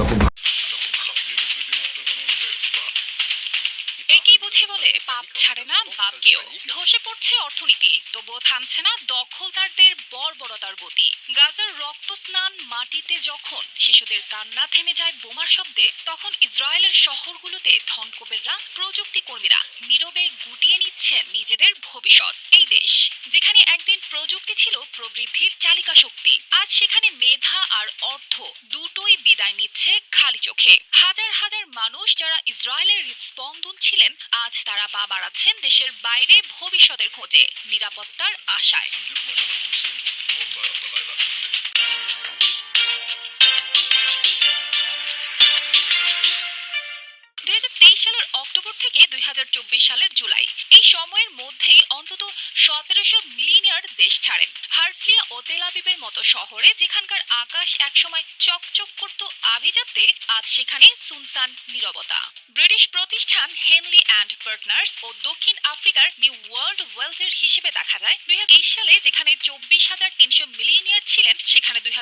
রকম বুঝি বলে পাপ ছাড়ে না বাপকেও ধসে পড়ছে অর্থনীতি, তবুও থামছে না দখলদারদের বর্বরতার গতি। গাজার রক্ত স্নান মাটিতে যখন শিশুদের কান্না থেমে যায় বোমার শব্দে, তখন ইসরায়েলের শহরগুলোতে ধনকুবেররা প্রযুক্তি কর্মীরা নীরবে গুটিয়ে নিচ্ছেন নিজেদের ভবিষ্যৎ। এই দেশ, যেখানে একদিন প্রযুক্তি ছিল প্রবৃদ্ধির চালিকা শক্তি, আজ সেখানে মেধা আর অর্থ দুটোই বিদায় নিচ্ছে খালি চোখে। হাজার হাজার মানুষ যারা ইসরায়েলের হৃদস্পন্দন ছিলেন, আজ তারা পা বাড়াচ্ছেন দেশের বাইরে ভবিষ্যতের খোঁজে, নিরাপত্তার আশায়। সালের অক্টোবর থেকে দুই হাজার চব্বিশ সালের জুলাই। এই সময়ের মধ্যেই অন্তত সতেরোশো মিলিয়নিয়ার দেশ ছাড়েন। হার্সলিয়া ও তেলাবিবের মতো শহরে যেখানকার আকাশ একসময় চকচক করত আভিজাত্যে, আজ সেখানে সুনসান নীরবতা। ব্রিটিশ প্রতিষ্ঠান হেনলি অ্যান্ড পার্টনার্স ও দক্ষিণ আফ্রিকার নিউ ওয়ার্ল্ড ওয়েলথের হিসেবে দেখা যায়, দুই সালে যেখানে চব্বিশ হাজার তিনশো মিলিয়নিয়ার ছিলেন, সেখানে দুই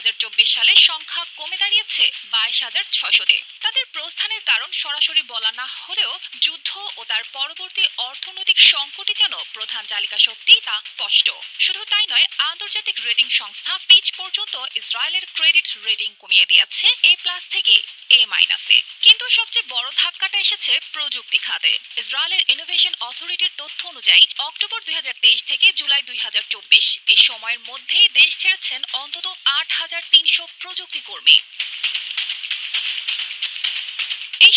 সালে সংখ্যা কমে দাঁড়িয়েছে বাইশ হাজার ছশোতে তাদের প্রস্থানের কারণ সরাসরি বলা না হলেও যুদ্ধ ও তার পরবর্তী অর্থনৈতিক সংকটই যেন প্রধান চালিকা শক্তি, তা স্পষ্ট। শুধু তাই নয়, আন্তর্জাতিক রেটিং সংস্থা ফিচ পর্যন্ত ইসরায়েলের ক্রেডিট রেটিং কমিয়ে দিয়েছে এ প্লাস থেকে এ মাইনাসে। কিন্তু সবচেয়ে বড় ধাক্কাটা এসেছে প্রযুক্তি খাতে। ইসরায়েলের ইনোভেশন অথরিটির তথ্য অনুযায়ী, অক্টোবর দুই হাজার তেইশ থেকে জুলাই দুই এই সময়ের মধ্যেই দেশ ছেড়েছেন অন্তত আট হাজার তিনশো প্রযুক্তি কর্মী।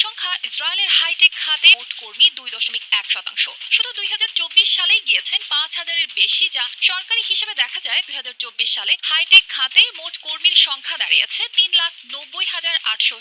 সংখ্যা ইসরায়েলের হাইটেক খাতে মোট কর্মী দুই দশমিক এক শতাংশ। শুধু দুই হাজার চব্বিশ সালেই গিয়েছেন পাঁচ হাজারের বেশি, যা সরকারি হিসেবে দেখা যায় দুই হাজার চব্বিশ সালে হাইটেক খাতে মোট কর্মীর সংখ্যা দাঁড়িয়েছে তিন লাখ নব্বই হাজার আটশো